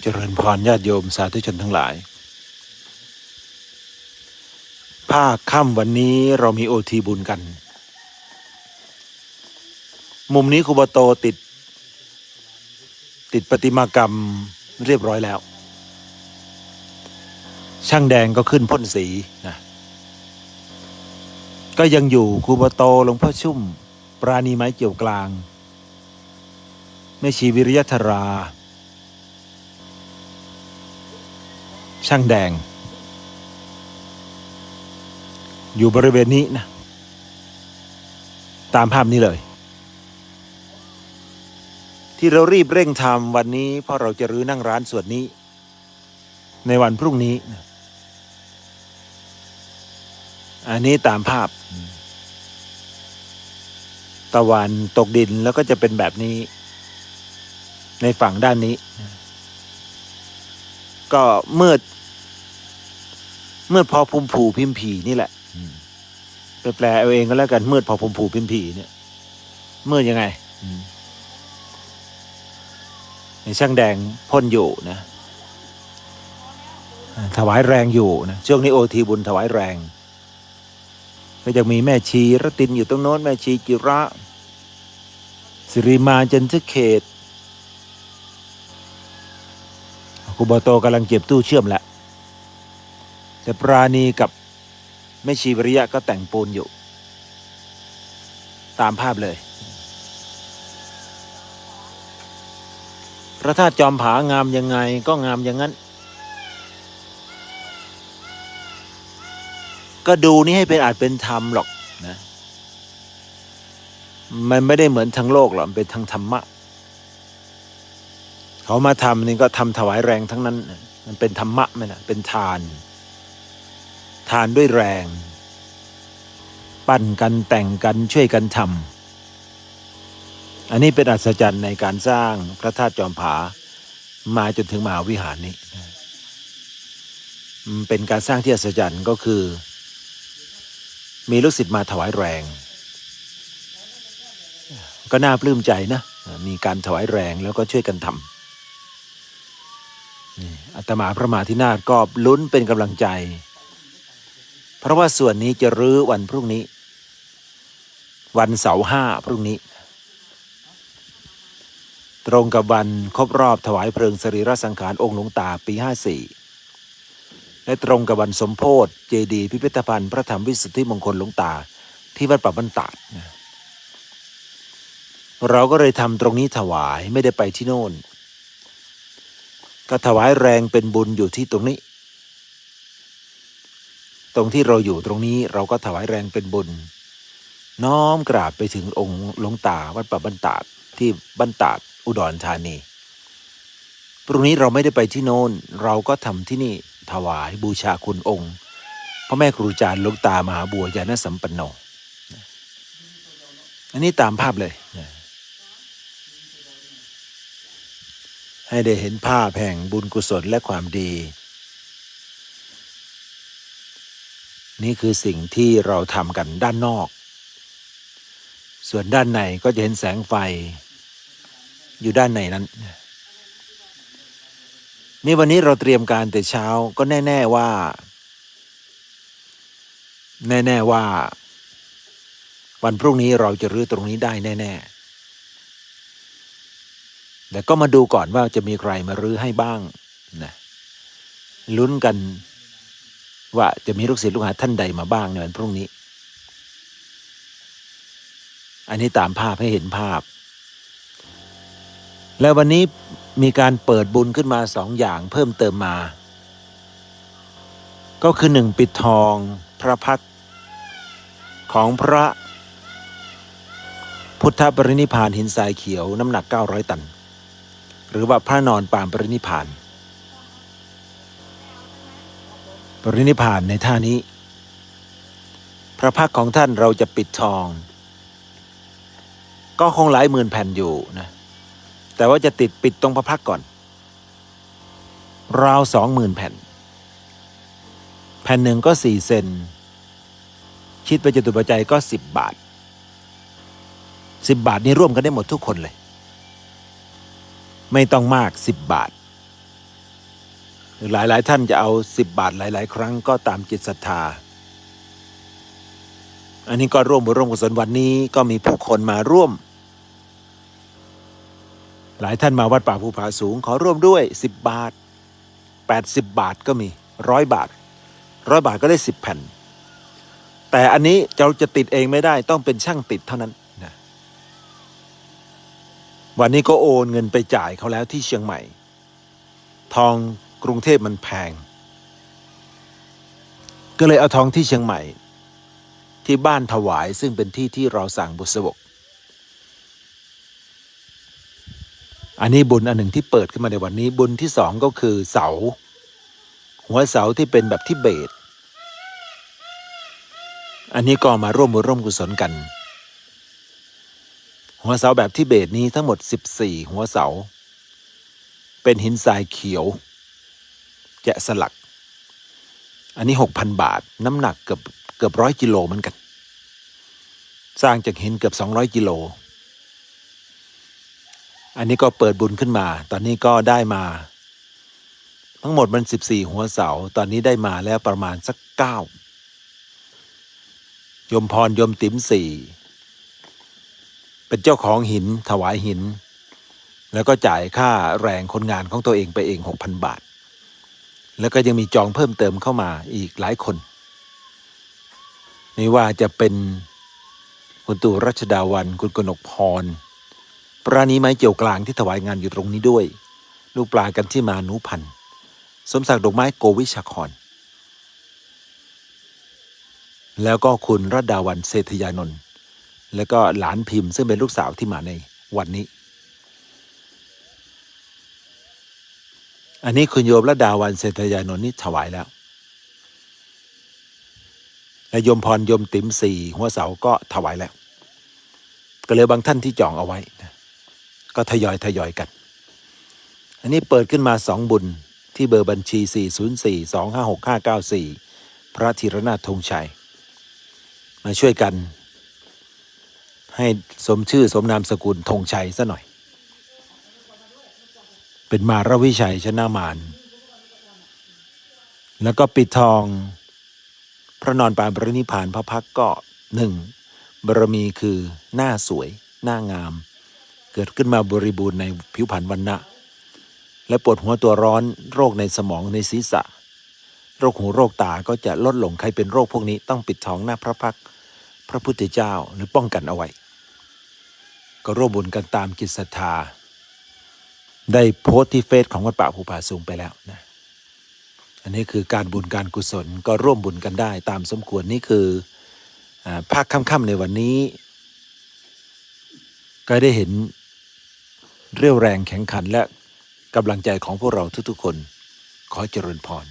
เจริญพรญาติโยมสาธุชนทั้งหลาย ภาคค่ำวันนี้เรามีโอทีบุญกัน มุมนี้ครูบโตติด ติดประติมากรรมเรียบร้อยแล้ว ช่างแดงก็ขึ้นพ่นสีนะก็ยังอยู่ครูบโตหลวงพ่อชุ่ม ราณีไม้เกี่ยวกลางแม่ชีวิริยธรา ช่างแดง อยู่บริเวณนี้นะ ตามภาพนี้เลย ที่เรารีบเร่งทำวันนี้เพราะเราจะรื้อนั่งร้านส่วนนี้ ในวันพรุ่งนี้นะอันนี้ตามภาพ ตะวันตกดินแล้วก็จะเป็นแบบนี้ ในฝั่งด้านนี้ ก็มืดมืดพอภูมิผูพิมผีนี่แหละไปแปลเอาเองก็แล้วกันมืดพอภูมิผูพิมผีเนี่ยมืดยังไงในช่างแดงพ่นอยู่นะถวายแรงอยู่นะช่วงนี้โอทีบุญถวายแรง ก็จะมีแม่ชีรตินอยู่ตรงโน้นแม่ชีจิระ สิริมาจันทเขตครูบาโตกำลังเก็บตู้เชื่อมแหละแต่ปราณีกับแม่ชีวริยะก็แต่งปูนอยู่ ตามภาพเลย พระธาตุจอมผางามยังไงก็งามอย่างนั้น ก็ดูนี่ให้เป็นอาจเป็นธรรมหรอกนะ มันไม่ได้เหมือนทางโลกหรอกเป็นทางธรรมะ เขามาทำนี่ก็ทำถวายแรงทั้งนั้น มันเป็นธรรมะไหมนะเป็นทาน ทานด้วยแรง ปั้นกันแต่งกันช่วยกันทำอันนี้เป็นอัศจรรย์ในการสร้างพระธาตุจอมผา มาจนถึงมหาวิหารนี้เป็นการสร้างที่อัศจรรย์ก็คือ มีลูกศิษย์มาถวายแรง ก็น่าปลื้มใจนะ มีการถวายแรงแล้วก็ช่วยกันทำอาตมาพระมาธินาถก็ลุ้นเป็นกำลังใจ เพราะว่าส่วนนี้จะรื้อวันพรุ่งนี้ วันเสาร์ห้าพรุ่งนี้ ตรงกับวันครบรอบถวายเพลิงสรีระสังขารองค์หลวงตาปี 54 และตรงกับวันสมโพธเจดีพิพิธภัณฑ์พระธรรมวิสุทธิมงคลหลวงตาที่วัดป่าบ้านตาดนะ เราก็เลยทำตรงนี้ถวายไม่ได้ไปที่โน่น ก็ถวายแรงเป็นบุญอยู่ที่ตรงนี้ ตรงที่เราอยู่ตรงนี้เราก็ถวายแรงเป็นบุญ น้อมกราบไปถึงองค์หลวงตาวัดป่าบ้านตาดที่บ้านตาดอุดรธานีพรุ่งนี้เราไม่ได้ไปที่โน่นเราก็ทำที่นี่ถวายบูชาคุณองค์พระแม่ครูจารย์หลวงตามหาบัวยานสัมปันโน อันนี้ตามภาพเลย ให้ได้เห็นภาพแห่งบุญกุศลและความดี นี่คือสิ่งที่เราทำกันด้านนอก ส่วนด้านในก็จะเห็นแสงไฟ อยู่ด้านในนั้น นี่วันนี้เราเตรียมการแต่เช้าก็แน่ ๆว่า แน่ ๆว่า วันพรุ่งนี้เราจะรื้อตรงนี้ได้แน่ ๆ แต่ก็มาดูก่อนว่าจะมีใครมารื้อให้บ้างนะลุ้นกันว่าจะมีลูกศิษย์ลูกหาท่านใดมาบ้างในวันพรุ่งนี้ อันนี้ตามภาพให้เห็นภาพ แล้ววันนี้มีการเปิดบุญขึ้นมาสองอย่างเพิ่มเติมมา ก็คือหนึ่งปิดทองพระพักของพระพุทธปรินิพานหินทรายเขียวน้ำหนัก 900 ตัน รือว่าพระนอนปางปรินิพานปรินิพานในท่านี้ พระพักของท่านเราจะปิดทอง ก็คงหลายหมื่นแผ่นอยู่นะแต่ว่าจะติดปิดตรงพระพักก่อน ราวสองหมื่นแผ่น แผ่นหนึ่งก็สี่เซนคิดไปจตุปัจจัยก็สิบบาทสิบบาทนี่ร่วมกันได้หมดทุกคนเลย ไม่ต้องมากสิบบาทหรือหลายท่านจะเอาสิบบาทหลาย ๆ ครั้งก็ตามจิตศรัทธา อันนี้ก็ร่วมบุญร่วมกุศลวันนี้ก็มีผู้คนมาร่วม หลายท่านมาวัดป่าภูผาสูงขอร่วมด้วยสิบบาทแปดสิบบาทก็มีร้อยบาทร้อยบาทก็ได้สิบแผ่น แต่อันนี้เราจะติดเองไม่ได้ต้องเป็นช่างติดเท่านั้น วันนี้ก็โอนเงินไปจ่ายเขาแล้วที่เชียงใหม่ ทองกรุงเทพมันแพง ก็เลยเอาทองที่เชียงใหม่ ที่บ้านถวายซึ่งเป็นที่ที่เราสั่งบุษบก อันนี้บุญอันหนึ่งที่เปิดขึ้นมาในวันนี้บุญที่สองก็คือเสา หัวเสาที่เป็นแบบที่เบสอันนี้ก็มาร่วมบุญร่วมกุศลกัน หัวเสาแบบที่เบสนี้ทั้งหมด 14 หัวเสา เป็นหินทรายเขียว แกะสลัก อันนี้ 6,000 บาท น้ำหนักเกือบเกือบร้อยกิโลเหมือนกัน สร้างจากหินเกือบ 200 กิโล อันนี้ก็เปิดบุญขึ้นมา ตอนนี้ก็ได้มา ทั้งหมดมัน 14 หัวเสา ตอนนี้ได้มาแล้วประมาณสัก 9 ยมพร ยมติ๋มสี่ เป็นเจ้าของหินถวายหิน แล้วก็จ่ายค่าแรงคนงานของตัวเองไปเอง6,000บาท แล้วก็ยังมีจองเพิ่มเติมเข้ามาอีกหลายคน ไม่ว่าจะเป็นคุณตู่รัชดาวันคุณกนกพรปราณีไม้เกี่ยวกลางที่ถวายงานอยู่ตรงนี้ด้วย ลูกปลากันที่มานุพันธ์สมศักดิ์ดอกไม้โกวิชาคอนแล้วก็คุณรัตดาวันเศรษฐยานนท์ แล้วก็หลานพิมพ์ซึ่งเป็นลูกสาวที่มาในวันนี้ อันนี้คุณโยมรัตดาวันเศรษฐยานนท์นี่ถวายแล้วและโยมพรโยมติ๋มสี่หัวเสาก็ถวายแล้ว ก็เหลยบางท่านที่จองเอาไว้นะก็ทยอยทยอยกัน อันนี้เปิดขึ้นมาสองบุญที่เบอร์บัญชี 404 256 594 พระธีรนาถธงชัย มาช่วยกัน ให้สมชื่อสมนามสกุลธงชัยซะหน่อย เป็นมารวิชัยชนะมารแล้วก็ปิดทอง พระนอนปานปรินิพพานพระพักก็หนึ่งบารมีคือหน้าสวย หน้างาม เกิดขึ้นมาบริบูรณ์ในผิวพรรณวันนะและปวดหัวตัวร้อนโรคในสมองในศีรษะ โรคหูโรคตาก็จะลดลงใครเป็นโรคพวกนี้ต้องปิดทองหน้าพระพัก พระพุทธเจ้าหรือป้องกันเอาไว้ ก็ร่วมบุญกันตามจิตศรัทธา ได้โพสต์ที่เฟซของวัดป่าภูผาสูงไปแล้วนะอันนี้คือการบุญการกุศลก็ร่วมบุญกันได้ ตามสมควรนี่คืออภาคค่ำๆในวันนี้ ก็ได้เห็นเรี่ยวแรงแข็งขันและกำลังใจของพวกเราทุกๆคน ขอเจริญพร